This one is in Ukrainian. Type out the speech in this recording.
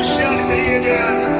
Christian Theater.